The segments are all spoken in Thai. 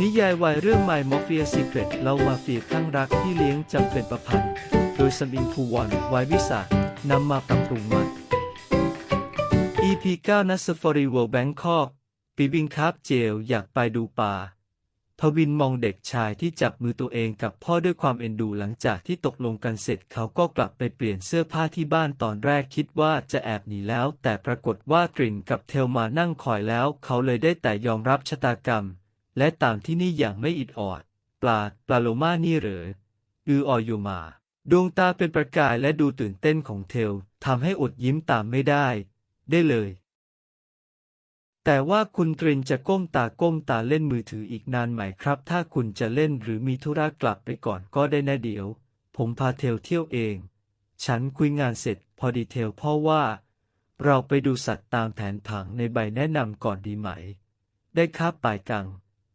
นิยายวายเรื่อง My Mafia Secret เล่ามาเฟียข้างรักที่เลี้ยงจำเป็นประพันธ์ โดยสมิงภูวันวายวิสานำมาปรับปรุงใหม่ EP 9นัสฟอรีเวิลด์แบงคอกปีบิงคาบเจลอยากไปดูป่าพวินมองเด็กชายที่จับมือตัวเองกับพ่อด้วยความเอ็นดูหลังจากที่ตกลงกันเสร็จเขาก็กลับไปเปลี่ยนเสื้อผ้าที่บ้านตอนแรกคิดว่าจะแอบหนีแล้ว แต่ปรากฏว่ากลิ่นกับเทลมานั่งคอยแล้ว เขาเลยได้แต่ยอมรับชะตากรรม และตามที่นี่อย่างไม่อิดออด ปลาปลาโลมานี่หรืออือออยู่มา ดวงตาเป็นประกายและดูตื่นเต้นของเทลทำให้อดยิ้มตามไม่ได้ ได้เลย แต่ว่าคุณตรินจะก้มตาก้มตาเล่นมือถืออีกนานไหมครับ ถ้าคุณจะเล่นหรือมีธุระกลับไปก่อนก็ได้นะเดี๋ยว ผมพาเทลเที่ยวเอง ฉันคุยงานเสร็จพอดีเทลพ่อว่า เราไปดูสัตว์ตามแผนผังในใบแนะนำก่อนดีไหม ได้ครับปลายกัง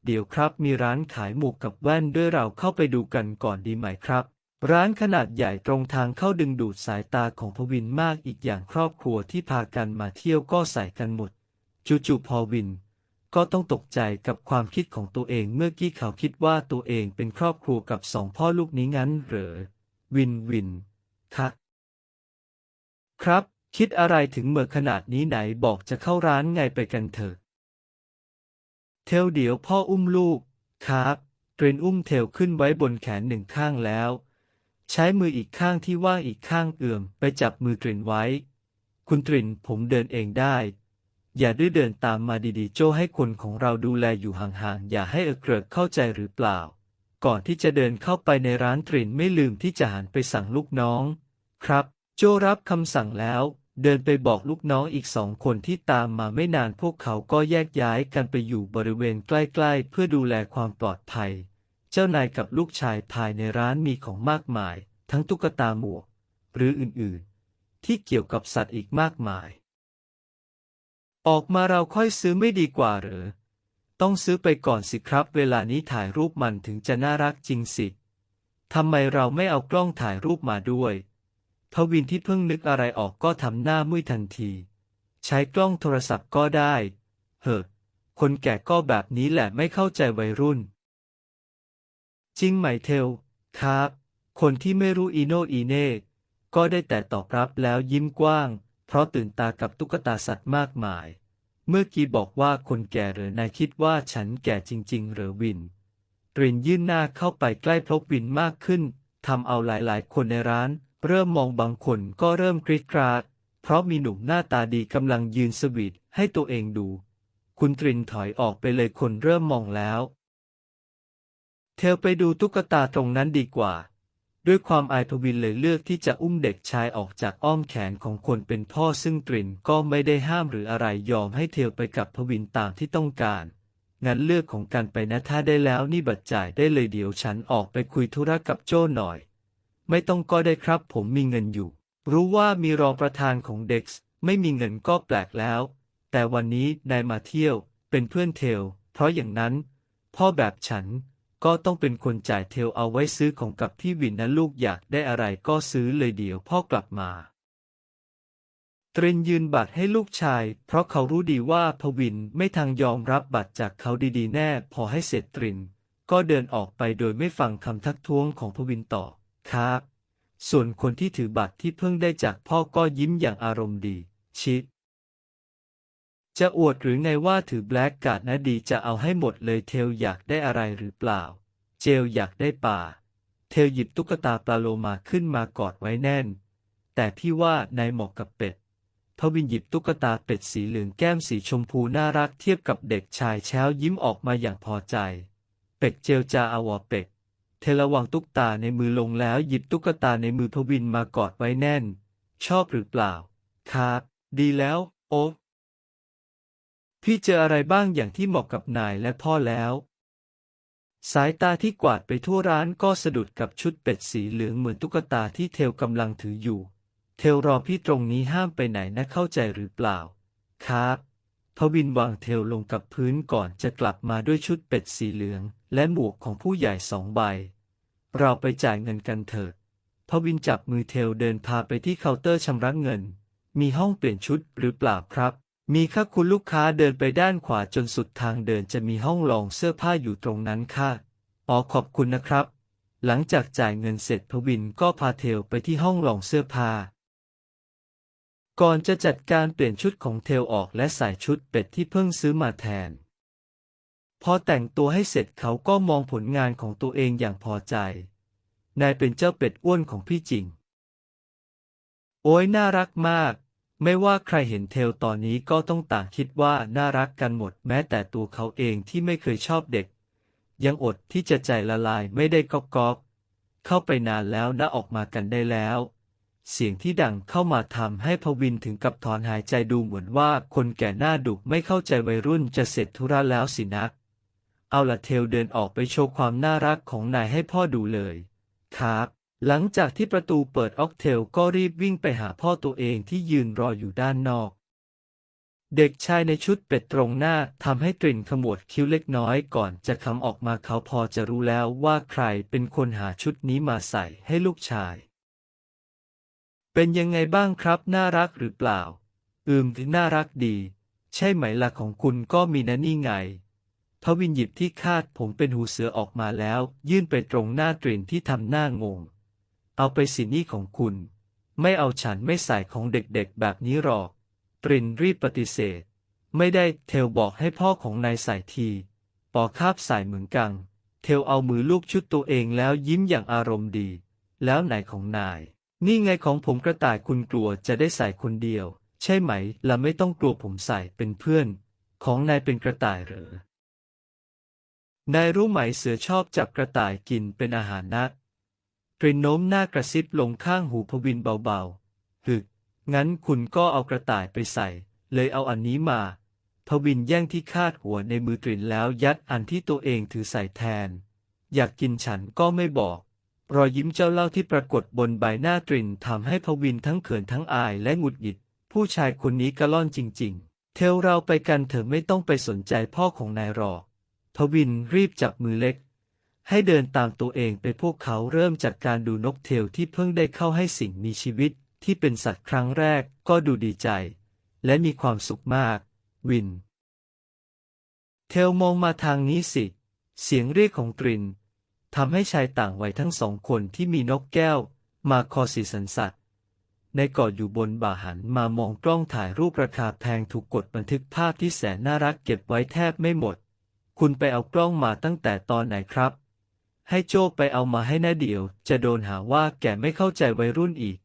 เดี๋ยวครับ มีร้านขายหมวกกับแว่นด้วยเราเข้าไปดูกันก่อนดีไหมครับ ร้านขนาดใหญ่ตรงทางเข้าดึงดูดสายตาของพวินมากอีกอย่างครอบครัวที่พากันมาเที่ยวก็ใส่กันหมด จู่ๆพอวิน ก็ต้องตกใจกับความคิดของตัวเองเมื่อกี้เขาคิดว่าตัวเองเป็นครอบครัวกับสองพ่อลูกนี้งั้นเหรอวินวินคะครับ คิดอะไรถึงเมื่อขนาดนี้ไหนบอกจะเข้าร้านไงไปกันเถอะ เทลเดี๋ยวพ่ออุ้มลูก ครับเทรนอุ้มเทลขึ้นไว้บนแขนหนึ่งข้างแล้ว ใช้มืออีกข้างที่ว่างอีกข้างเอื่อมไปจับมือตรินไว้ คุณตรินผมเดินเองได้ อย่าดื้อเดินตามมาดีๆ โจให้คนของเราดูแลอยู่ห่างๆ อย่าให้เอเกริกเข้าใจหรือเปล่า ก่อนที่จะเดินเข้าไปในร้านตรินไม่ลืมที่จะหันไปสั่งลูกน้อง ครับ โจรับคำสั่งแล้ว เดินไปบอกลูกน้องอีกสองคนที่ตามมาไม่นานพวกเขาก็แยกย้ายกันไปอยู่บริเวณใกล้ๆ เพื่อดูแลความปลอดภัย เจ้านายกับลูกชายภายในร้านมีของมากมาย ทั้งตุ๊กตาหมวก หรืออื่นๆ ที่เกี่ยวกับสัตว์อีกมากมาย ออกมาเราค่อยซื้อไม่ดีกว่าหรือต้องซื้อไปก่อนสิครับ เวลานี้ถ่ายรูปมันถึงจะน่ารักจริงสิทำไมเราไม่เอากล้องถ่ายรูปมาด้วย ทวินที่เพิ่งนึกอะไรออกก็ทำหน้ามุ้ยทันที ใช้กล้องโทรศัพท์ก็ได้เฮ้อคนแก่ก็แบบนี้แหละไม่เข้าใจวัยรุ่น จริงไหมเทล ครับ คนที่ไม่รู้อีโนอีเน่ ก็ได้แต่ตอบรับแล้วยิ้มกว้าง เพราะตื่นตากับตุ๊กตาสัตว์มากมาย เมื่อกี้บอกว่าคนแก่หรือนายคิดว่าฉันแก่จริง ๆ หรือวินตรินยื่นหน้าเข้าไปใกล้พบวินมากขึ้นทำเอาหลายๆ คนในร้าน เริ่มมองบางคนก็เริ่มกรีดกราด เพราะมีหนุ่มหน้าตาดีกำลังยืนสวีทให้ตัวเองดู คุณตรินถอยออกไปเลยคนเริ่มมองแล้วเทลไปดูตุ๊กตาตรงนั้นดีกว่า ด้วยความอายพวินเลยเลือกที่จะอุ้มเด็กชายออกจากอ้อมแขนของคนเป็นพ่อซึ่งตรินก็ไม่ได้ห้ามหรืออะไรยอมให้เทลไปกับพวินตามที่ต้องการงั้นเลือกของกันไปนะถ้าได้แล้วนี่บัตรจ่ายได้เลยเดี๋ยวฉันออกไปคุยธุระกับโจ้หน่อย ไม่ต้องก็ได้ครับ ผมมีเงินอยู่ รู้ว่ามีรองประธานของเด็กส์ไม่มีเงินก็แปลกแล้ว แต่วันนี้นายมาเที่ยว เป็นเพื่อนเทล เพราะอย่างนั้น พ่อแบบฉันก็ต้องเป็นคนจ่ายเทลเอาไว้ซื้อของกับพี่วินนะลูกอยากได้อะไรก็ซื้อเลยเดี๋ยวพ่อกลับมา ตรินยืนบัตรให้ลูกชาย เพราะเขารู้ดีว่าพวินไม่ทางยอมรับบัตรจากเขาดีๆแน่ พอให้เสร็จตริน ก็เดินออกไปโดยไม่ฟังคำทักท้วงของพวินต่อ ครับ ส่วนคนที่ถือบัตรที่เพิ่งได้จากพ่อก็ยิ้มอย่างอารมณ์ดี ชิด จะอวดหรือไงว่าถือแบล็กการ์ดนะดีจะเอาให้หมดเลยเทลอยากได้อะไรหรือเปล่า เจลอยากได้ป่า เทลหยิบตุ๊กตาปลาโลมาขึ้นมากอดไว้แน่น แต่พี่ว่านายเหมาะกับเป็ดพวินหยิบตุ๊กตาเป็ดสีเหลืองแก้มสีชมพูน่ารักเทียบกับเด็กชายแช้วยิ้มออกมาอย่างพอใจ เป็กเจลจาอาวอเป็ก เทระวางตุ๊กตาในมือลงแล้วหยิบตุ๊กตาในมือพวินมากอดไว้แน่น ชอบหรือเปล่า ครับ ดีแล้ว โอ๊พี่เจออะไรบ้างอย่างที่เหมาะกับนายและพ่อแล้ว สายตาที่กวาดไปทั่วร้านก็สะดุดกับชุดเป็ดสีเหลืองเหมือนตุ๊กตาที่เทลกำลังถืออยู่ เทลรอพี่ตรงนี้ห้ามไปไหนนะเข้าใจหรือเปล่า ครับ พวินวางเทลลงกับพื้นก่อนจะกลับมาด้วยชุดเป็ดสีเหลือง และหมวกของผู้ใหญ่สองใบ เราไปจ่ายเงินกันเถิดพวินจับมือเทลเดินพาไปที่เคาน์เตอร์ชำระเงิน มีห้องเปลี่ยนชุดหรือเปล่าครับ มีค่ะคุณลูกค้าเดินไปด้านขวาจนสุดทางเดินจะมีห้องลองเสื้อผ้าอยู่ตรงนั้นค่ะอ๋อขอบคุณนะครับ หลังจากจ่ายเงินเสร็จพวินก็พาเทลไปที่ห้องลองเสื้อผ้า ก่อนจะจัดการเปลี่ยนชุดของเทลออกและใส่ชุดเป็ดที่เพิ่งซื้อมาแทน พอแต่งตัวให้เสร็จเขาก็มองผลงานของตัวเองอย่างพอใจ นายเป็นเจ้าเป็ดอ้วนของพี่จริง โอ้ยน่ารักมาก ไม่ว่าใครเห็นเทลตอนนี้ก็ต้องต่างคิดว่าน่ารักกันหมดแม้แต่ตัวเขาเองที่ไม่เคยชอบเด็ก ยังอดที่จะใจละลายไม่ได้ก๊อกก๊อกเข้าไปนานแล้วนะออกมากันได้แล้ว เสียงที่ดังเข้ามาทำให้พวินถึงกับถอนหายใจดูเหมือนว่าคนแก่หน้าดุไม่เข้าใจวัยรุ่นจะเสร็จธุระแล้วสินะเอาละเทลเดินออกไปโชว์ความน่ารักของนายให้พ่อดูเลย ครับ หลังจากที่ประตูเปิดออกเทลก็รีบวิ่งไปหาพ่อตัวเองที่ยืนรออยู่ด้านนอก เด็กชายในชุดเป็ดตรงหน้าทำให้ตรินขมวดคิ้วเล็กน้อยก่อนจะคำออกมาเขาพอจะรู้แล้วว่าใครเป็นคนหาชุดนี้มาใส่ให้ลูกชาย เป็นยังไงบ้างครับ น่ารักหรือเปล่า อืมน่ารักดี ใช่ไหมล่ะของคุณก็มีนะนี่ไงพระวินหยิบที่คาดผมเป็นหูเสือออกมาแล้ว ยื่นไปตรงหน้าตรินที่ทำหน้างง เอาไปสินี่ของคุณ ไม่เอาฉันไม่ใส่ของเด็กๆ แบบนี้หรอก ตรินรีบปฏิเสธ ไม่ได้เทลบอกให้พ่อของนายใส่ที ปอคาบใส่เหมือนกันเทลเอามือลูบชุดตัวเองแล้วยิ้มอย่างอารมณ์ดี แล้วไหนของนาย นี่ไงของผมกระต่ายคุณกลัวจะได้ใส่คนเดียว ใช่ไหมและไม่ต้องกลัวผมใส่เป็นเพื่อน ของนายเป็นกระต่ายเหรอนายรู้ไหมเสือชอบจับกระต่ายกินเป็นอาหารนะตรินโน้มหน้ากระซิบลงข้างหูพวินเบาๆฮึงั้นคุณก็เอากระต่ายไปใส่ เลยเอาอันนี้มา พวินแย่งที่คาดหัวในมือตรินแล้วยัดอันที่ตัวเองถือใส่แทน อยากกินฉันก็ไม่บอก รอยยิ้มเจ้าเล่าที่ปรากฏบนใบหน้าตรินทำให้พวินทั้งเขินทั้งอายและหงุดหงิด ผู้ชายคนนี้กระล่อนจริง ๆ เทลเราไปกันเถอะไม่ต้องไปสนใจพ่อของนายหรอกพวินรีบจับมือเล็ก ให้เดินตามตัวเองไปพวกเขาเริ่มจากการดูนกเทลที่เพิ่งได้เข้าให้สิ่งมีชีวิตที่เป็นสัตว์ครั้งแรกก็ดูดีใจ และมีความสุขมาก วิน เทลมองมาทางนี้สิ เสียงเรียกของตริน ทำให้ชายต่างวัยทั้งสองคนที่มีนกแก้ว มาคอสีสันสัตว์ในกาะอยู่บนบ่าหันมามองกล้องถ่ายรูปราคาแพงถูกกดบันทึกภาพที่แสนน่ารักเก็บไว้แทบไม่หมด คุณไปเอากล้องมาตั้งแต่ตอนไหนครับ ให้โจ้ไปเอามาให้นาเดียว จะโดนหาว่าแกไม่เข้าใจวัยรุ่นอีก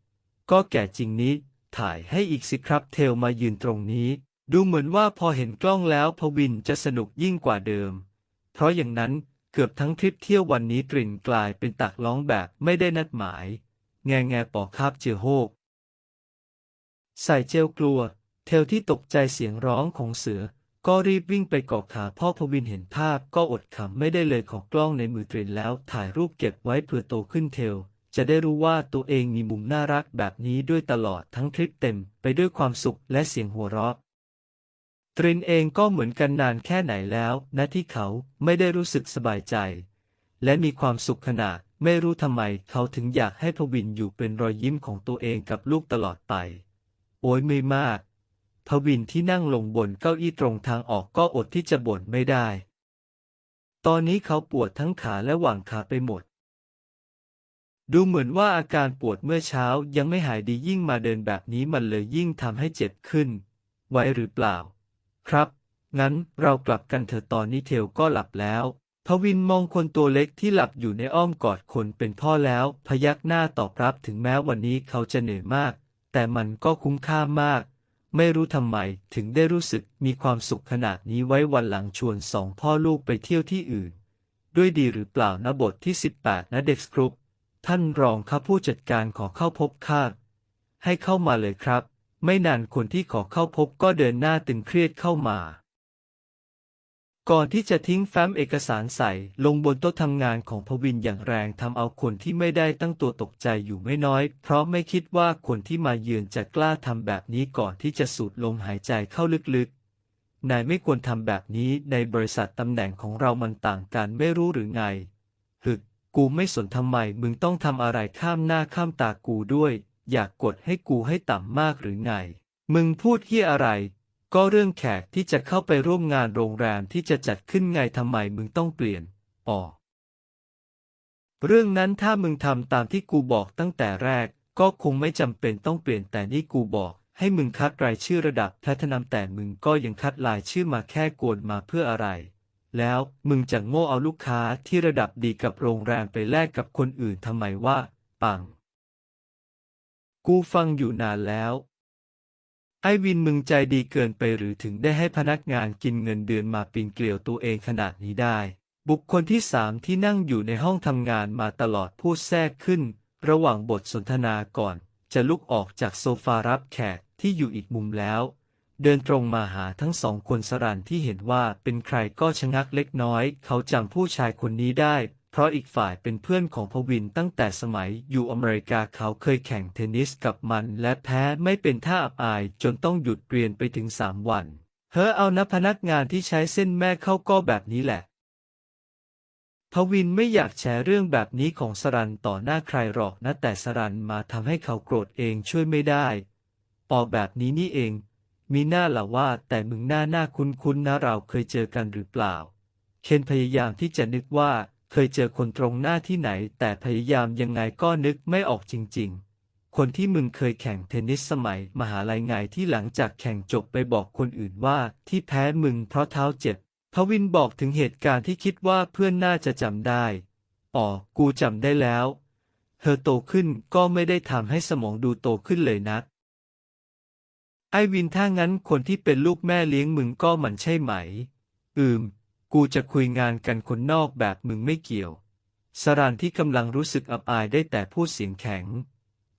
ก็แก่จริงนี้ ถ่ายให้อีกสิครับ เทลมายืนตรงนี้ ดูเหมือนว่าพอเห็นกล้องแล้วพวินจะสนุกยิ่งกว่าเดิม เพราะอย่างนั้น เกือบทั้งทริปเที่ยววันนี้ตรินกลายเป็นตักร้องแบบไม่ได้นัดหมาย แงแงปอคาบเจอโฮก ใส่เจลกลัว เทลที่ตกใจเสียงร้องของเสือ ก็รีบวิ่งไปเกาะขาพ่อพวินเห็นภาพก็อดขำไม่ได้เลยของกล้องในมือตรินแล้วถ่ายรูปเก็บไว้เผื่อโตขึ้นเทล จะได้รู้ว่าตัวเองมีมุมน่ารักแบบนี้ด้วยตลอดทั้งทริปเต็มไปด้วยความสุขและเสียงหัวเราะ ตรินเองก็เหมือนกันนานแค่ไหนแล้วนะที่เขาไม่ได้รู้สึกสบายใจ และมีความสุขขนาดไม่รู้ทำไมเขาถึงอยากให้พวินอยู่เป็นรอยยิ้มของตัวเองกับลูกตลอดไป โอ้ยไม่มากพวินที่นั่งลงบนเก้าอี้ตรงทางออกก็อดที่จะบ่นไม่ได้ ตอนนี้เขาปวดทั้งขาและหว่างขาไปหมด ดูเหมือนว่าอาการปวดเมื่อเช้ายังไม่หายดียิ่งมาเดินแบบนี้มันเลยยิ่งทำให้เจ็บขึ้น ไว้หรือเปล่า ครับ งั้นเรากลับกันเถอะตอนนี้เทลก็หลับแล้วพวินมองคนตัวเล็กที่หลับอยู่ในอ้อมกอดคนเป็นพ่อแล้ว พยักหน้าตอบรับถึงแม้วันนี้เขาจะเหนื่อยมาก แต่มันก็คุ้มค่ามาก ไม่รู้ทำไมถึงได้รู้สึกมีความสุขขนาดนี้ไว้วันหลังชวนสองพ่อลูกไปเที่ยวที่อื่น ด้วยดีหรือเปล่านะบทที่ 18 นะเด็กกรุ๊ปท่านรองครับผู้จัดการขอเข้าพบข้าให้เข้ามาเลยครับ ไม่นานคนที่ขอเข้าพบก็เดินหน้าตึงเครียดเข้ามา ก่อนที่จะทิ้งแฟ้มเอกสารใส่ลงบนโต๊ะทำงานของพวินอย่างแรงทำเอาคนที่ไม่ได้ตั้งตัวตกใจอยู่ไม่น้อย เพราะไม่คิดว่าคนที่มาเยือนจะกล้าทำแบบนี้ก่อนที่จะสูดลมหายใจเข้าลึกๆนายไม่ควรทำแบบนี้ในบริษัทตำแหน่งของเรามันต่างกันไม่รู้หรือไงฮึกกูไม่สนทำไมมึงต้องทำอะไรข้ามหน้าข้ามตากูด้วย อยากกดให้กูให้ต่ำมากหรือไง มึงพูดเฮียอะไร ก็เรื่องแขกที่จะเข้าไปร่วมงานโรงแรมที่จะจัดขึ้นไงทำไมมึงต้องเปลี่ยนออกเรื่องนั้นถ้ามึงทำตามที่กูบอกตั้งแต่แรก ก็คงไม่จำเป็นต้องเปลี่ยนแต่นี่กูบอก ให้มึงคัดรายชื่อระดับแพทนัมแต่มึงก็ยังคัดรายชื่อมาแค่กวนมาเพื่ออะไร แล้วมึงจะโง่เอาลูกค้าที่ระดับดีกับโรงแรมไปแลกกับคนอื่นทำไมว่า ปัง กูฟังอยู่นานแล้ว ไอวินมึงใจดีเกินไปหรือถึงได้ให้พนักงานกินเงินเดือนมาปีนเกลียวตัวเองขนาดนี้ได้ บุคคลที่สามที่นั่งอยู่ในห้องทำงานมาตลอดพูดแทรกขึ้น ระหว่างบทสนทนาก่อน จะลุกออกจากโซฟารับแขกที่อยู่อีกมุมแล้ว เดินตรงมาหาทั้งสองคนสรันที่เห็นว่าเป็นใครก็ชะงักเล็กน้อย เขาจำผู้ชายคนนี้ได้ เพราะอีกฝ่ายเป็นเพื่อนของพวินตั้งแต่สมัยอยู่อเมริกาเขาเคยแข่งเทนนิสกับมันและแพ้ไม่เป็นท่าอับอายจนต้องหยุดเรียนไปถึงสามวันเฮ้อเอานะพนักงานที่ใช้เส้นแม่เข้าก็แบบนี้แหละพวินไม่อยากแชร์เรื่องแบบนี้ของสรันต่อหน้าใครหรอกนะแต่สรันมาทำให้เขาโกรธเองช่วยไม่ได้ออกแบบนี้นี่เอง มีหน้าหละว่าแต่มึงหน้าหน้าคุ้นๆนะเราเคยเจอกันหรือเปล่า เคนพยายามที่จะนึกว่า เคยเจอคนตรงหน้าที่ไหน แต่พยายามยังไงก็นึกไม่ออกจริง ๆ คนที่มึงเคยแข่งเทนนิสสมัย มหาลัยไงที่หลังจากแข่งจบไปบอกคนอื่นว่าที่แพ้มึงเพราะเท้าเจ็บพวินบอกถึงเหตุการณ์ที่คิดว่าเพื่อนน่าจะจำได้ อ๋อ กูจำได้แล้ว เธอโตขึ้นก็ไม่ได้ทำให้สมองดูโตขึ้นเลยนะไอวินถ้างั้นคนที่เป็นลูกแม่เลี้ยงมึงก็มันใช่ไหม อืม กูจะคุยงานกันคนนอกแบบมึงไม่เกี่ยว สรานที่กำลังรู้สึกอับอายได้แต่พูดเสียงแข็ง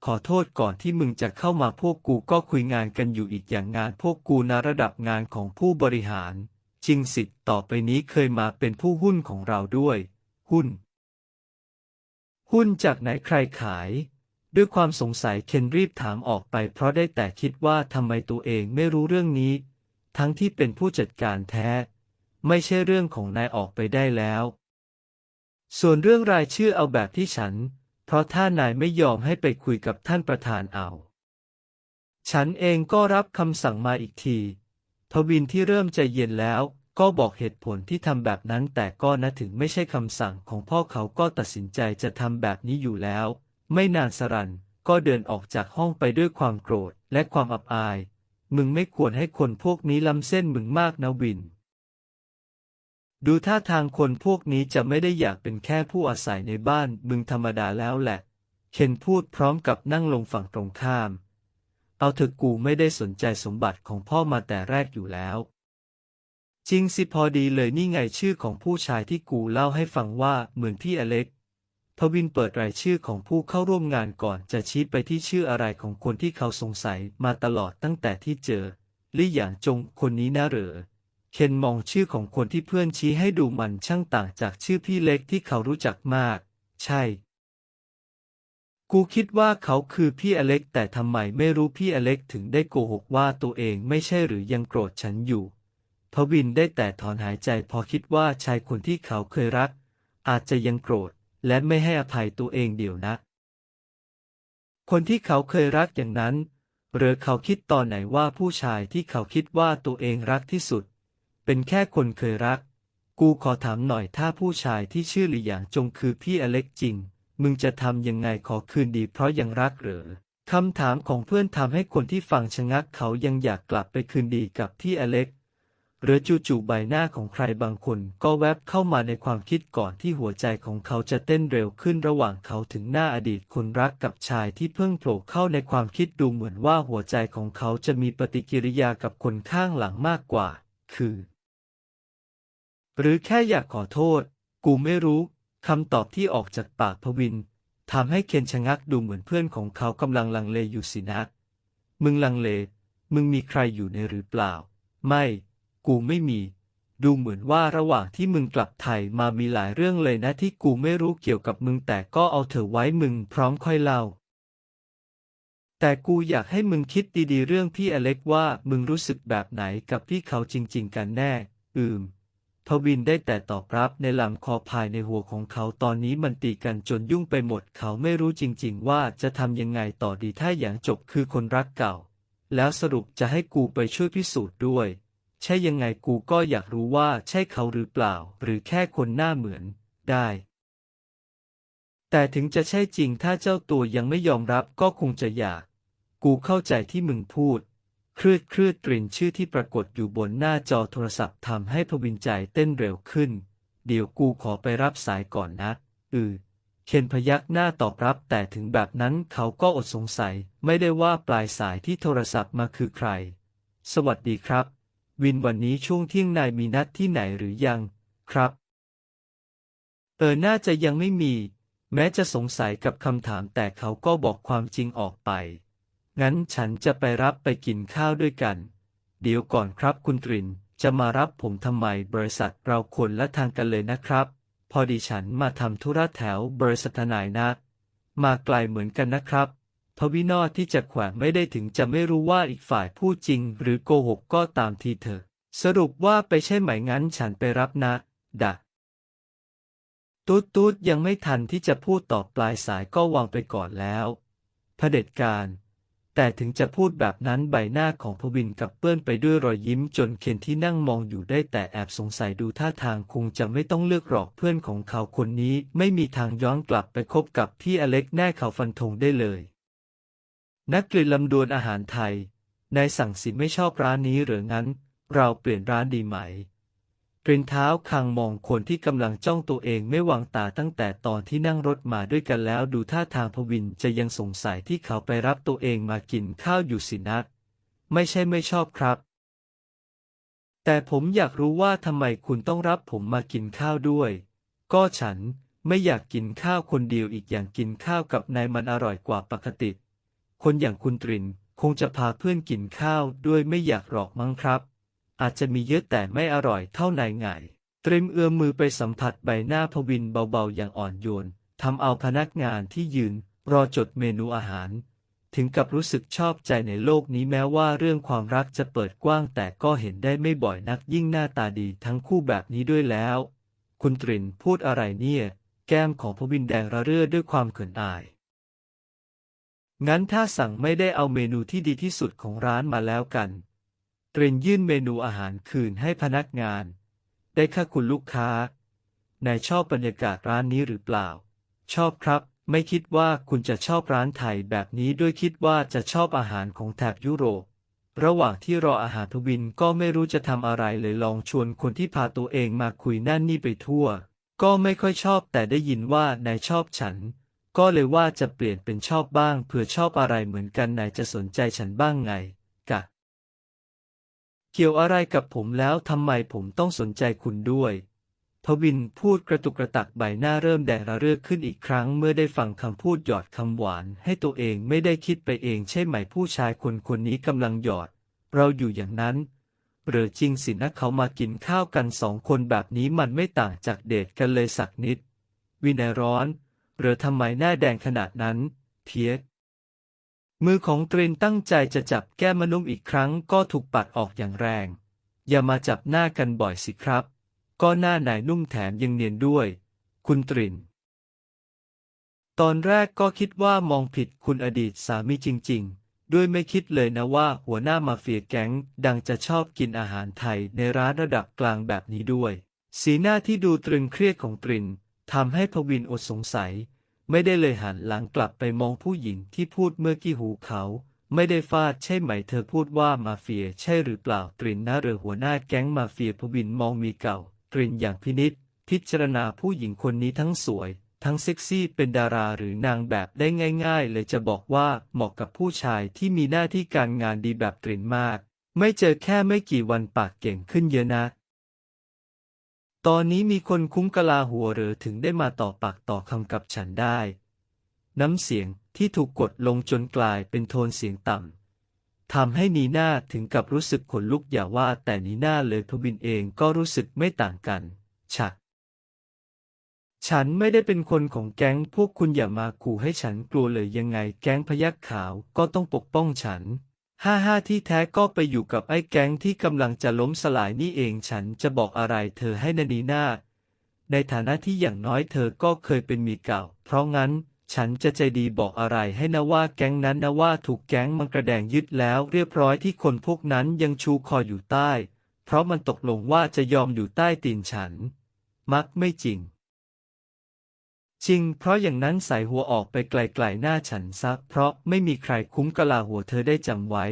ขอโทษก่อนที่มึงจะเข้ามาพวกกูก็คุยงานกันอยู่อีกอย่างงานพวกกูนะระดับงานของผู้บริหาร จริงสิทธ์ต่อไปนี้เคยมาเป็นผู้หุ้นของเราด้วย หุ้น หุ้นจากไหนใครขายด้วยความสงสัยเคนรีบถามออกไปเพราะได้แต่คิดว่าทำไมตัวเองไม่รู้เรื่องนี้ ทั้งที่เป็นผู้จัดการแท้ ไม่ใช่เรื่องของนายออกไปได้แล้ว ส่วนเรื่องรายชื่อเอาแบบที่ฉัน เพราะถ้านายไม่ยอมให้ไปคุยกับท่านประธานเอา ฉันเองก็รับคำสั่งมาอีกที ทวินที่เริ่มใจเย็นแล้วก็บอกเหตุผลที่ทำแบบนั้นแต่ก็นะถึงไม่ใช่คำสั่งของพ่อเขาก็ตัดสินใจจะทำแบบนี้อยู่แล้ว ไม่นานสรันก็เดินออกจากห้องไปด้วยความโกรธและความอับอาย มึงไม่ควรให้คนพวกนี้ล้ำเส้นมึงมากนะวิน ดูท่าทางคนพวกนี้จะไม่ได้อยากเป็นแค่ผู้อาศัยในบ้านมึงธรรมดาแล้วแหละ เคนพูดพร้อมกับนั่งลงฝั่งตรงข้าม เอาเถอะกูไม่ได้สนใจสมบัติของพ่อมาแต่แรกอยู่แล้ว จริงสิพอดีเลยนี่ไงชื่อของผู้ชายที่กูเล่าให้ฟังว่าเหมือนพี่อเล็ก ทวินเปิดรายชื่อของผู้เข้าร่วมงานก่อนจะชี้ไปที่ชื่ออะไรของคนที่เขาสงสัยมาตลอดตั้งแต่ที่เจอลี่หยางจงคนนี้นะเหรอ เคนมองชื่อของคนที่เพื่อนชี้ให้ดูมันช่างต่างจากชื่อพี่เล็กที่เขารู้จักมาก ใช่ กูคิดว่าเขาคือพี่อเล็ก แต่ทำไมไม่รู้พี่อเล็กถึงได้โกหกว่าตัวเองไม่ใช่หรือยังโกรธฉันอยู่ พวินได้แต่ถอนหายใจพอคิดว่าชายคนที่เขาเคยรัก อาจจะยังโกรธ และไม่ให้อภัยตัวเองเดี๋ยวนะ คนที่เขาเคยรักอย่างนั้น หรือเขาคิดตอนไหนว่าผู้ชายที่เขาคิดว่าตัวเองรักที่สุด เป็นแค่คนเคยรัก กูขอถามหน่อยถ้าผู้ชายที่ชื่อหลี่หยางจงคือพี่อเล็กจริง มึงจะทำยังไงขอคืนดีเพราะยังรักเหรอคำถามของเพื่อนทำให้คนที่ฟังชะงักเขายังอยากกลับไปคืนดีกับพี่อเล็ก หรือจู่ๆใบหน้าของใครบางคนก็แวบเข้ามาในความคิดก่อนที่หัวใจของเขาจะเต้นเร็วขึ้นระหว่างเขาถึงหน้าอดีตคนรักกับชายที่เพิ่งโผล่เข้าในความคิดดูเหมือนว่าหัวใจของเขาจะมีปฏิกิริยากับคนข้างหลังมากกว่า คือ หรือแค่อยากขอโทษ กูไม่รู้ คำตอบที่ออกจากปากพวินทำให้เคนชะงักดูเหมือนเพื่อนของเขากำลังลังเลอยู่สินะ มึงลังเล มึงมีใครอยู่ในหรือเปล่า ไม่ กูไม่มี ดูเหมือนว่าระหว่างที่มึงกลับไทยมามีหลายเรื่องเลยนะที่กูไม่รู้เกี่ยวกับมึงแต่ก็เอาเถอะไว้มึงพร้อมค่อยเล่า แต่กูอยากให้มึงคิดดีๆเรื่องพี่อเล็กว่ามึงรู้สึกแบบไหนกับพี่เขาจริง ๆ กันแน่ อืม ทวินได้แต่ตอบรับในลำคอภายในหัวของเขาตอนนี้มันตีกันจนยุ่งไปหมดเขาไม่รู้จริงๆ ว่าจะทำยังไงต่อดีถ้าอย่างจบคือคนรักเก่า แล้วสรุปจะให้กูไปช่วยพิสูจน์ด้วย ใช่ยังไงกูก็อยากรู้ว่าใช่เขาหรือเปล่า หรือแค่คนหน้าเหมือน ได้ แต่ถึงจะใช่จริงถ้าเจ้าตัวยังไม่ยอมรับก็คงจะอยาก กูเข้าใจที่มึงพูด คลืดคลืดกลิ่นชื่อที่ปรากฏอยู่บนหน้าจอโทรศัพท์ทำให้พวินใจเต้นเร็วขึ้น เดี๋ยวกูขอไปรับสายก่อนนะ อือเคนพยักหน้าตอบรับแต่ถึงแบบนั้นเขาก็อดสงสัยไม่ได้ว่าปลายสายที่โทรศัพท์มาคือใคร สวัสดีครับ วินวันนี้ช่วงเที่ยงนายมีนัดที่ไหนหรือยัง ครับ เออน่าจะยังไม่มี แม้จะสงสัยกับคำถามแต่เขาก็บอกความจริงออกไป งั้นฉันจะไปรับไปกินข้าวด้วยกัน เดี๋ยวก่อนครับคุณตริน จะมารับผมทำไมบริษัทเราคนละทางกันเลยนะครับ พอดีฉันมาทำธุระแถวบริษัทนายนะมาไกลเหมือนกันนะครับพวินอดที่จะแขวงไม่ได้ถึงจะไม่รู้ว่าอีกฝ่ายพูดจริง หรือโกหกก็ตามทีเถอะ สรุปว่าไปใช่ไหมงั้นฉันไปรับนะ ดะตูดตูดยังไม่ทันที่จะพูดตอบปลายสายก็วางไปก่อนแล้วเผด็จการ แต่ถึงจะพูดแบบนั้นใบหน้าของพวินกับเปื้อนไปด้วยรอยยิ้มจนเคนที่นั่งมองอยู่ได้แต่แอบสงสัยดูท่าทางคงจะไม่ต้องเลือกหรอกเพื่อนของเขาคนนี้ไม่มีทางย้อนกลับไปคบกับพี่อเล็กแน่เขาฟันธงได้เลย นักกลิ่นลำดวนอาหารไทยนายสั่งสิไม่ชอบร้านนี้หรืองั้น เราเปลี่ยนร้านดีไหม กลิ่นเท้าคางมองคนที่กำลังจ้องตัวเองไม่วางตาตั้งแต่ตอนที่นั่งรถมาด้วยกันแล้วดูท่าทางพวินจะยังสงสัยที่เขาไปรับตัวเองมากินข้าวอยู่สินะไม่ใช่ไม่ชอบครับ แต่ผมอยากรู้ว่าทำไมคุณต้องรับผมมากินข้าวด้วย ก็ฉันไม่อยากกินข้าวคนเดียวอีกอย่างกินข้าวกับนายมันอร่อยกว่าปกติ คนอย่างคุณตรินคงจะพาเพื่อนกินข้าวด้วยไม่อยากหรอกมั้งครับ อาจจะมีเยอะแต่ไม่อร่อยเท่านายไงเตริมเอื้อมมือไปสัมผัสใบหน้าพวินเบาๆอย่างอ่อนโยนทำเอาพนักงานที่ยืน รอจดเมนูอาหาร ถึงกับรู้สึกชอบใจในโลกนี้แม้ว่าเรื่องความรักจะเปิดกว้าง แต่ก็เห็นได้ไม่บ่อยนักยิ่งหน้าตาดีทั้งคู่แบบนี้ด้วยแล้ว คุณตรินพูดอะไรเนี่ย แก้มของพวินแดงระเรื่อด้วยความเขินอาย งั้นถ้าสั่งไม่ได้เอาเมนูที่ดีที่สุดของร้านมาแล้วกัน ตรนยื่นเมนูอาหารคืนให้พนักงาน ได้ค่ะคุณลูกค้า นายชอบบรรยากาศร้านนี้หรือเปล่า ชอบครับ ไม่คิดว่าคุณจะชอบร้านไทยแบบนี้ด้วยคิดว่าจะชอบอาหารของแถบยุโรป ระหว่างที่รออาหารทวินก็ไม่รู้จะทำอะไรเลยลองชวนคนที่พาตัวเองมาคุยนั่นนี่ไปทั่ว ก็ไม่ค่อยชอบแต่ได้ยินว่านายชอบฉัน ก็เลยว่าจะเปลี่ยนเป็นชอบบ้างเผื่อชอบอะไรเหมือนกันนายจะสนใจฉันบ้างไง เกี่ยวอะไรกับผมแล้วทำไมผมต้องสนใจคุณด้วย พวินพูดกระตุกกระตักใบหน้าเริ่มแดงระเรื่อขึ้นอีกครั้งเมื่อได้ฟังคำพูดหยอดคำหวาน ให้ตัวเองไม่ได้คิดไปเองใช่ไหมผู้ชายคนคนนี้กำลังหยอด เราอยู่อย่างนั้นหรือจริงสินะเขามากินข้าวกันสองคนแบบนี้มันไม่ต่างจากเดทกันเลยสักนิด วินัยร้อนหรือทำไมหน้าแดงขนาดนั้น เพียก มือของตรินตั้งใจจะจับแก้มนุ่มอีกครั้งก็ถูกปัดออกอย่างแรง อย่ามาจับหน้ากันบ่อยสิครับ ก็หน้าไหนนุ่มแถมยังเนียนด้วย คุณตริน ตอนแรกก็คิดว่ามองผิดคุณอดีตสามีจริง ๆ ด้วยไม่คิดเลยนะว่าหัวหน้ามาเฟียแก๊งดังจะชอบกินอาหารไทยในร้านระดับกลางแบบนี้ด้วย สีหน้าที่ดูตรึงเครียดของตรินทำให้พวินอดสงสัย ไม่ได้เลยหันหลังกลับไปมองผู้หญิงที่พูดเมื่อกี้หูเขา ไม่ได้ฟาดใช่ไหมเธอพูดว่ามาเฟียใช่หรือเปล่าตรินนะเรือหัวหน้าแก๊งมาเฟียพวินมองมีเก่าตรินอย่างพินิษพิจารณาผู้หญิงคนนี้ทั้งสวย ทั้งเซ็กซี่เป็นดาราหรือนางแบบได้ง่าย ๆ เลยจะบอกว่าเหมาะกับผู้ชายที่มีหน้าที่การงานดีแบบตรินมาก ไม่เจอแค่ไม่กี่วันปากเก่งขึ้นเยอะนะ ตอนนี้มีคนคุ้มกะลาหัวหรือถึงได้มาต่อปากต่อคำกับฉันได้ น้ำเสียงที่ถูกกดลงจนกลายเป็นโทนเสียงต่ำทำให้นีน่าถึงกับรู้สึกขนลุกอย่าว่าแต่นีน่าเลยทวินเองก็รู้สึกไม่ต่างกันฉักฉันไม่ได้เป็นคนของแก๊งพวกคุณอย่ามาขู่ให้ฉันกลัวเลยยังไงแก๊งพยักขาวก็ต้องปกป้องฉัน ห้าห้าที่แท้ก็ไปอยู่กับไอ้แก๊งที่กำลังจะล้มสลายนี่เองฉันจะบอกอะไรเธอให้นานีนาในฐานะที่อย่างน้อยเธอก็เคยเป็นมีเก่า เพราะงั้น ฉันจะใจดีบอกอะไรให้นะว่าแก๊งนั้นนะว่าถูกแก๊งมังกระแดงยึดแล้ว เรียบร้อยที่คนพวกนั้นยังชูคออยู่ใต้ เพราะมันตกลงว่าจะยอมอยู่ใต้ตีนฉัน มักไม่จริง จริง เพราะอย่างนั้นใส่หัวออกไปไกลๆหน้าฉันซะเพราะไม่มีใครคุ้มกะลาหัวเธอได้จำไว้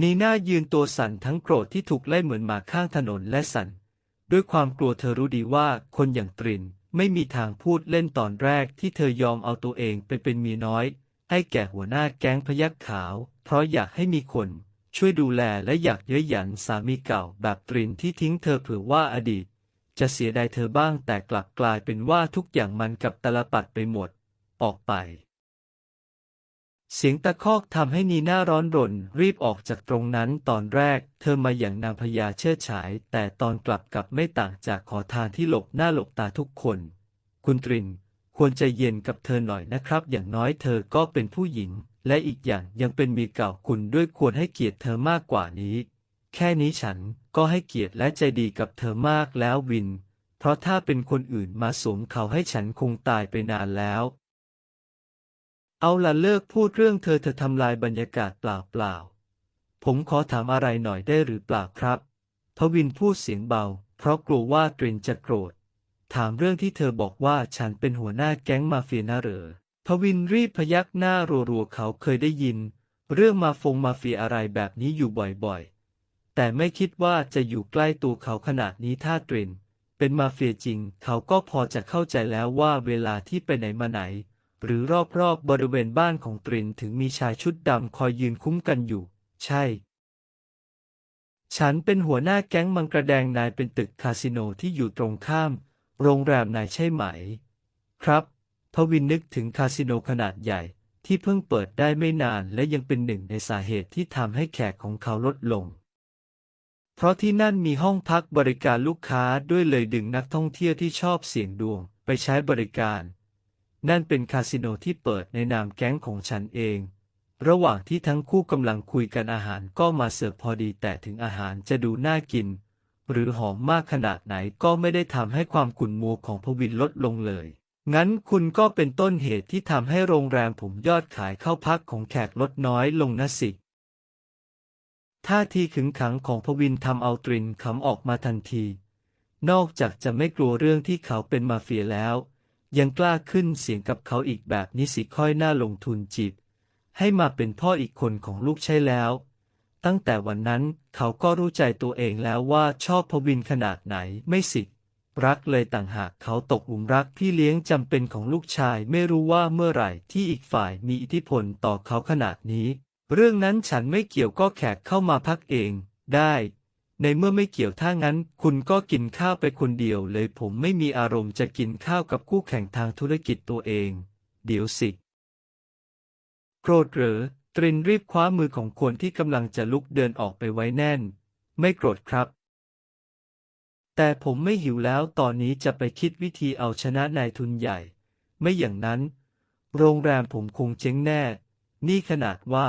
นีน่ายืนตัวสั่นทั้งโกรธที่ถูกไล่เหมือนหมาข้างถนนและสั่น ด้วยความกลัวเธอรู้ดีว่าคนอย่างตรินไม่มีทางพูดเล่นตอนแรกที่เธอยอมเอาตัวเองไปเป็นเมียน้อย ให้แก่หัวหน้าแก๊งพยักขาว เพราะอยากให้มีคน ช่วยดูแลและอยากเย้ยหยันสามีเก่าแบบตรินที่ทิ้งเธอเผื่อว่าอดีต จะเสียดายเธอบ้างแต่กลับกลายเป็นว่าทุกอย่างมันกับตลปัดไปหมด ออกไป เสียงตะคอกทำให้นีน่าร้อนรน รีบออกจากตรงนั้นตอนแรก เธอมาอย่างนางพญาเชิดฉาย แต่ตอนกลับกลับไม่ต่างจากขอทานที่หลบหน้าหลบตาทุกคน คุณตรินควรใจเย็นกับเธอหน่อยนะครับ อย่างน้อยเธอก็เป็นผู้หญิง และอีกอย่างยังเป็นมีเก่าคุณด้วยควรให้เกียรติเธอมากกว่านี้ แค่นี้ฉันก็ให้เกียรติและใจดีกับเธอมากแล้ววิน เพราะถ้าเป็นคนอื่นมาสวมเขาให้ฉันคงตายไปนานแล้ว เอาล่ะเลิกพูดเรื่องเธอเธอทำลายบรรยากาศเปล่าๆ ผมขอถามอะไรหน่อยได้หรือเปล่าครับทวินพูดเสียงเบา เพราะกลัวว่าตรินจะโกรธ ถามเรื่องที่เธอบอกว่าฉันเป็นหัวหน้าแก๊งมาเฟียนะเหรอทวินรีบพยักหน้ารัวๆเขาเคยได้ยิน เรื่องมาฟงมาเฟียอะไรแบบนี้อยู่บ่อยๆ แต่ไม่คิดว่าจะอยู่ใกล้ตัวเขาขนาดนี้ถ้าตริน เป็นมาเฟียจริง เขาก็พอจะเข้าใจแล้วว่าเวลาที่ไปไหนมาไหน หรือรอบๆบบริเวณบ้านของตรินถึงมีชายชุดดำคอยยืนคุ้มกันอยู่ ใช่ ฉันเป็นหัวหน้าแก๊งมังกระแดงนายเป็นตึกคาสิโนที่อยู่ตรงข้าม โรงแรมนายใช่ไหม ครับทวินนึกถึงคาสิโนขนาดใหญ่ที่เพิ่งเปิดได้ไม่นานและยังเป็นหนึ่งในสาเหตุที่ทำให้แขกของเขาลดลง เพราะที่นั่นมีห้องพักบริการลูกค้าด้วยเลยดึงนักท่องเที่ยวที่ชอบเสี่ยงดวงไปใช้บริการ นั่นเป็นคาสิโนที่เปิดในนามแก๊งของฉันเอง ระหว่างที่ทั้งคู่กำลังคุยกันอาหารก็มาเสิร์ฟพอดีแต่ถึงอาหารจะดูน่ากิน หรือหอมมากขนาดไหนก็ไม่ได้ทำให้ความขุ่นมัวของพวินลดลงเลย งั้นคุณก็เป็นต้นเหตุที่ทำให้โรงแรมผมยอดขายเข้าพักของแขกลดน้อยลงนะสิ ท่าทีขึงขังของพวินทำเอาตรินขำออกมาทันที นอกจากจะไม่กลัวเรื่องที่เขาเป็นมาเฟียแล้ว ยังกล้าขึ้นเสียงกับเขาอีกแบบนี้สิค่อยน่าลงทุนจีบให้มาเป็นพ่ออีกคนของลูกใช่แล้ว ตั้งแต่วันนั้นเขาก็รู้ใจตัวเองแล้วว่าชอบพวินขนาดไหนไม่สิ รักเลยต่างหากเขาตกหลุมรักพี่เลี้ยงจำเป็นของลูกชายไม่รู้ว่าเมื่อไหร่ที่อีกฝ่ายมีอิทธิพลต่อเขาขนาดนี้ เรื่องนั้นฉันไม่เกี่ยวก็แขกเข้ามาพักเอง ได้ ในเมื่อไม่เกี่ยวถ้างั้น คุณก็กินข้าวไปคนเดียวเลยผมไม่มีอารมณ์จะกินข้าวกับคู่แข่งทางธุรกิจตัวเอง เดี๋ยวสิ โกรธเหรอตรินรีบคว้ามือของคนที่กำลังจะลุกเดินออกไปไว้แน่น ไม่โกรธครับ แต่ผมไม่หิวแล้วตอนนี้จะไปคิดวิธีเอาชนะนายทุนใหญ่ ไม่อย่างนั้น โรงแรมผมคงเจ๊งแน่ นี่ขนาดว่า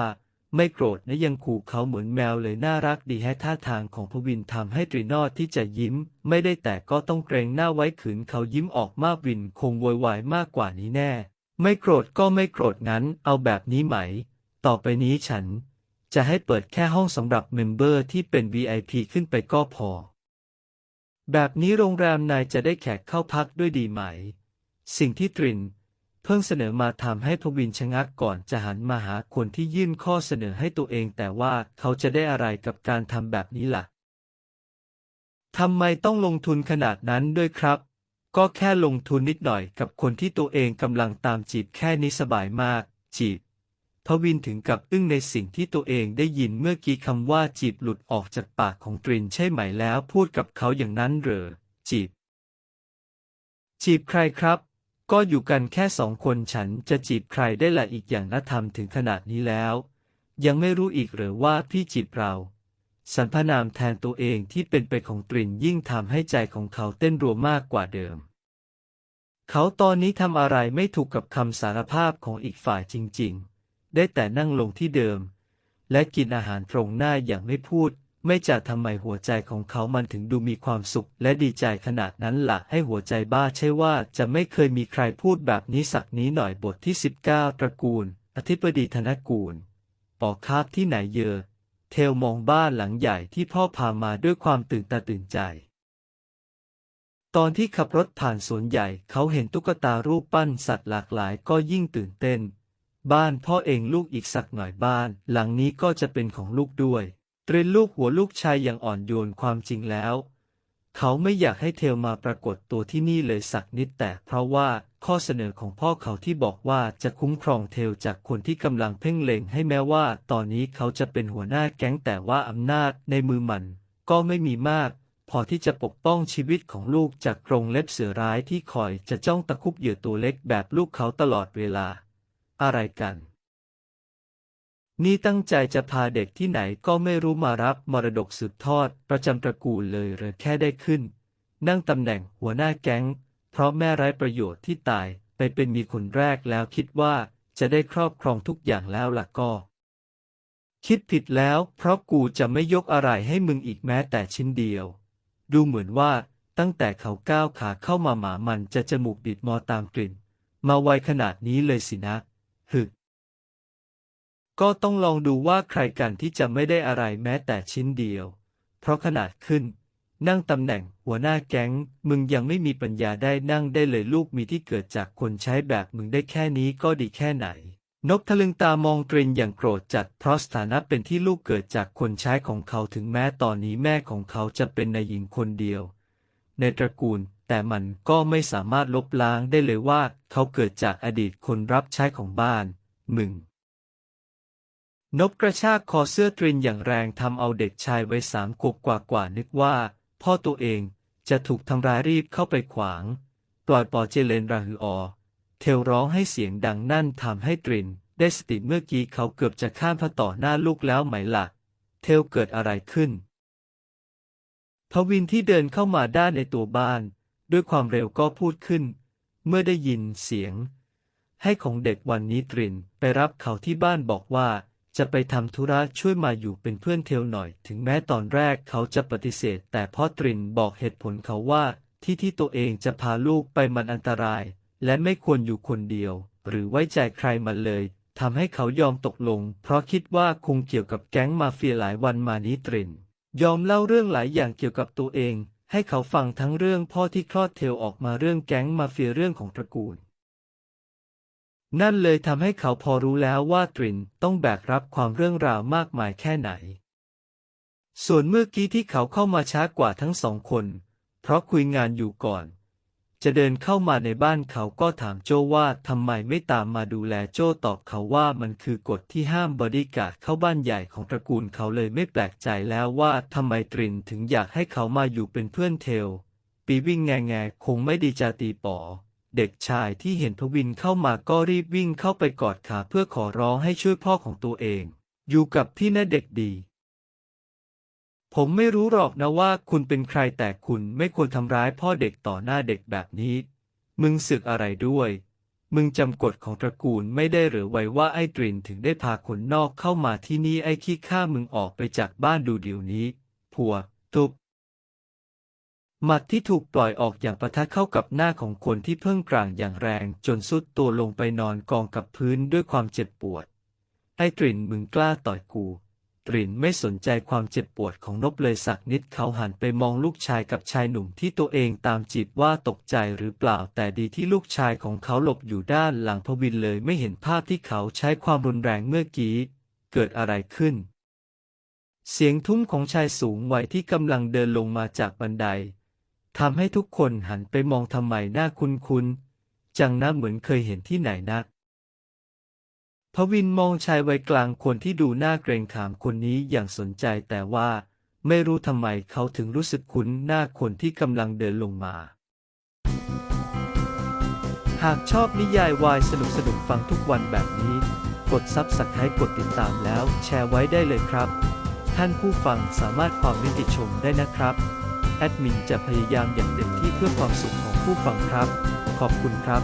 ไม่โกรธนะยังขู่เขาเหมือนแมวเลยน่ารักดีแฮะท่าทางของพวินทำให้ตรีนอดที่จะยิ้ม ไม่ได้แต่ก็ต้องเกรงหน้าไว้ขืนเขายิ้มออกมากวินคงโวยวายมากกว่านี้แน่ ไม่โกรธก็ไม่โกรธงั้นเอาแบบนี้ไหม ต่อไปนี้ฉัน จะให้เปิดแค่ห้องสำหรับเมมเบอร์ที่เป็น VIP ขึ้นไปก็พอ แบบนี้โรงแรมนายจะได้แขกเข้าพักด้วยดีไหม สิ่งที่ตริน พิ่งเสนอมาทำให้พวินชะงักก่อนจะหันมาหาคนที่ยื่นข้อเสนอให้ตัวเองแต่ว่าเขาจะได้อะไรกับการทำแบบนี้ล่ะทำไมต้องลงทุนขนาดนั้นด้วยครับ ก็แค่ลงทุนนิดหน่อยกับคนที่ตัวเองกำลังตามจีบแค่นี้สบายมาก จีบพวินถึงกับอึ้งในสิ่งที่ตัวเองได้ยินเมื่อกี้คำว่าจีบหลุดออกจากปากของตรินใช่ไหมแล้วพูดกับเขาอย่างนั้นเหรอจีบ จีบใครครับ ก็อยู่กันแค่สองคนฉันจะจีบใครได้ละอีกอย่างนะทำถึงขนาดนี้แล้ว ยังไม่รู้อีกหรือว่าพี่จีบเราสรรพนามแทนตัวเองที่เป็นไปของตรินยิ่งทำให้ใจของเขาเต้นรัวมากกว่าเดิม เขาตอนนี้ทำอะไรไม่ถูกกับคำสารภาพของอีกฝ่ายจริง ๆ ได้แต่นั่งลงที่เดิม และกินอาหารตรงหน้าอย่างไม่พูด ไม่จะทำไมหัวใจของเขามันถึงดูมีความสุข และดีใจขนาดนั้นละ่ะ ให้หัวใจบ้าใช่ว่าจะไม่เคยมีใครพูดแบบนี้สักนี้หน่อยบทที่ 19 ตระกูล อธิบดีธนกูล ปอกคาบที่ไหนเยอ เทลมองบ้านหลังใหญ่ที่พ่อพามาด้วยความตื่นตาตื่นใจ ตอนที่ขับรถผ่านสวนใหญ่ เขาเห็นตุ๊กตารูปปั้นสัตว์หลากหลายก็ยิ่งตื่นเต้น บ้านพ่อเองลูกอีกสักหน่อยบ้าน หลังนี้ก็จะเป็นของลูกด้วย เตรนลูกหัวลูกชายอย่างอ่อนโยนความจริงแล้ว เขาไม่อยากให้เทลมาปรากฏตัวที่นี่เลยสักนิดแต่เพราะว่าข้อเสนอของพ่อเขาที่บอกว่าจะคุ้มครองเทลจากคนที่กำลังเพ่งเล็งให้แม้ว่า ตอนนี้เขาจะเป็นหัวหน้าแก๊งแต่ว่าอำนาจในมือมัน ก็ไม่มีมาก พอที่จะปกป้องชีวิตของลูกจากกรงเล็บเสือร้ายที่คอยจะจ้องตะคุบเหยื่อตัวเล็กแบบลูกเขาตลอดเวลา อะไรกัน นี่ตั้งใจจะพาเด็กที่ไหนก็ไม่รู้มารับมรดกสืบทอด ประจำตระกูลเลยหรือแค่ได้ขึ้น นั่งตำแหน่งหัวหน้าแก๊ง เพราะแม่ไร้ประโยชน์ที่ตายไปเป็นมีคนแรกแล้วคิดว่าจะได้ครอบครองทุกอย่างแล้วล่ะก็ คิดผิดแล้วเพราะกูจะไม่ยกอะไรให้มึงอีกแม้แต่ชิ้นเดียว ดูเหมือนว่าตั้งแต่เขาก้าวขาเข้ามาหมามันจะจมูกดิดมอตามกลิ่น มาไวขนาดนี้เลยสินะ ก็ต้องลองดูว่าใครกันที่จะไม่ได้อะไรแม้แต่ชิ้นเดียว เพราะขนาดขึ้น นั่งตำแหน่งหัวหน้าแก๊ง มึงยังไม่มีปัญญาได้นั่งได้เลยลูกมีที่เกิดจากคนใช้แบบมึงได้แค่นี้ก็ดีแค่ไหน นกทะลึงตามองตรินอย่างโกรธจัดเพราะสถานะเป็นที่ลูกเกิดจากคนใช้ของเขาถึงแม้ตอนนี้แม่ของเขาจะเป็นนายหญิงคนเดียว ในตระกูลแต่มันก็ไม่สามารถลบล้างได้เลยว่า เขาเกิดจากอดีตคนรับใช้ของบ้านมึง นบกระชากคอเสื้อตรินอย่างแรงทำเอาเด็กชายวัยสามขวบกว่าๆนึกว่า พ่อตัวเองจะถูกทำร้ายรีบเข้าไปขวาง ปล่อยปอเจเลนราฮืออ เทลร้องให้เสียงดังนั่นทำให้ตริน ได้สติเมื่อกี้เขาเกือบจะข้ามพระต่อหน้าลูกแล้วไหมล่ะ เทลเกิดอะไรขึ้นพวินที่เดินเข้ามาด้านในตัวบ้าน ด้วยความเร็วก็พูดขึ้น เมื่อได้ยินเสียง ให้ของเด็กวันนี้ตรินไปรับเขาที่บ้านบอกว่า จะไปทำธุระช่วยมาอยู่เป็นเพื่อนเทลหน่อย ถึงแม้ตอนแรกเขาจะปฏิเสธ แต่พ่อตรินบอกเหตุผลเขาว่า ที่ที่ตัวเองจะพาลูกไปมันอันตราย และไม่ควรอยู่คนเดียว หรือไว้ใจใครมันเลยทำให้เขายอมตกลง เพราะคิดว่าคงเกี่ยวกับแก๊งมาเฟียหลายวันมานี้ตริน ยอมเล่าเรื่องหลายอย่างเกี่ยวกับตัวเอง ให้เขาฟังทั้งเรื่องพ่อที่คลอดเทลออกมาเรื่องแก๊งมาเฟียเรื่องของตระกูล นั่นเลยทำให้เขาพอรู้แล้วว่าตรินต้องแบกรับความเรื่องราวมากมายแค่ไหน ส่วนเมื่อกี้ที่เขาเข้ามาช้ากว่าทั้งสองคน เพราะคุยงานอยู่ก่อน จะเดินเข้ามาในบ้านเขาก็ถามโจว่าทำไมไม่ตามมาดูแลโจตอบเขาว่ามันคือกฎที่ห้ามบอดี้การ์ดเข้าบ้านใหญ่ของตระกูลเขาเลยไม่แปลกใจแล้วว่าทำไมตรินถึงอยากให้เขามาอยู่เป็นเพื่อนเทลปีวิ่งแงแงคงไม่ดีจาตีป๋อ เด็กชายที่เห็นพวินเข้ามาก็รีบวิ่งเข้าไปกอดขาเพื่อขอร้องให้ช่วยพ่อของตัวเอง อยู่กับที่น่าเด็กดี ผมไม่รู้หรอกนะว่าคุณเป็นใครแต่คุณไม่ควรทำร้ายพ่อเด็กต่อหน้าเด็กแบบนี้ มึงสึกอะไรด้วย มึงจำกฎของตระกูลไม่ได้หรือไว้ว่าไอ้ตรินถึงได้พาคนนอกเข้ามาที่นี่ไอ้ขี้ข้ามึงออกไปจากบ้านดูเดี๋ยวนี้ ผัวตุบ หมัดที่ถูกปล่อยออกอย่างประทะเข้ากับหน้าของคนที่เพิ่งกลางอย่างแรงจนสุดตัวลงไปนอนกองกับพื้นด้วยความเจ็บปวด ไอ้ตรินมึงกล้าต่อยกู ตรินไม่สนใจความเจ็บปวดของนบเลยสักนิดเขาหันไปมองลูกชายกับชายหนุ่มที่ตัวเองตามจีบว่าตกใจหรือเปล่าแต่ดีที่ลูกชายของเขาหลบอยู่ด้านหลังพวินเลยไม่เห็นภาพที่เขาใช้ความรุนแรงเมื่อกี้ เกิดอะไรขึ้น เสียงทุ้มของชายสูงวัยที่กำลังเดินลงมาจากบันได ทำให้ทุกคนหันไปมองทำไมหน้าคุ้นๆจังนะเหมือนเคยเห็นที่ไหนนะพวินมองชายวัยกลางคนที่ดูหน้าเกรงขามคนนี้อย่างสนใจแต่ว่าไม่รู้ทำไมเขาถึงรู้สึกคุ้นหน้าคนที่กำลังเดินลงมา หากชอบนิยายวายสนุกสนุกฟังทุกวันแบบนี้ กดซับสไครต์กดติดตามแล้วแชร์ไว้ได้เลยครับ ท่านผู้ฟังสามารถความนิติชมได้นะครับ แอดมินจะพยายามอย่างเต็มที่เพื่อความสุขของผู้ฟังครับ ขอบคุณครับ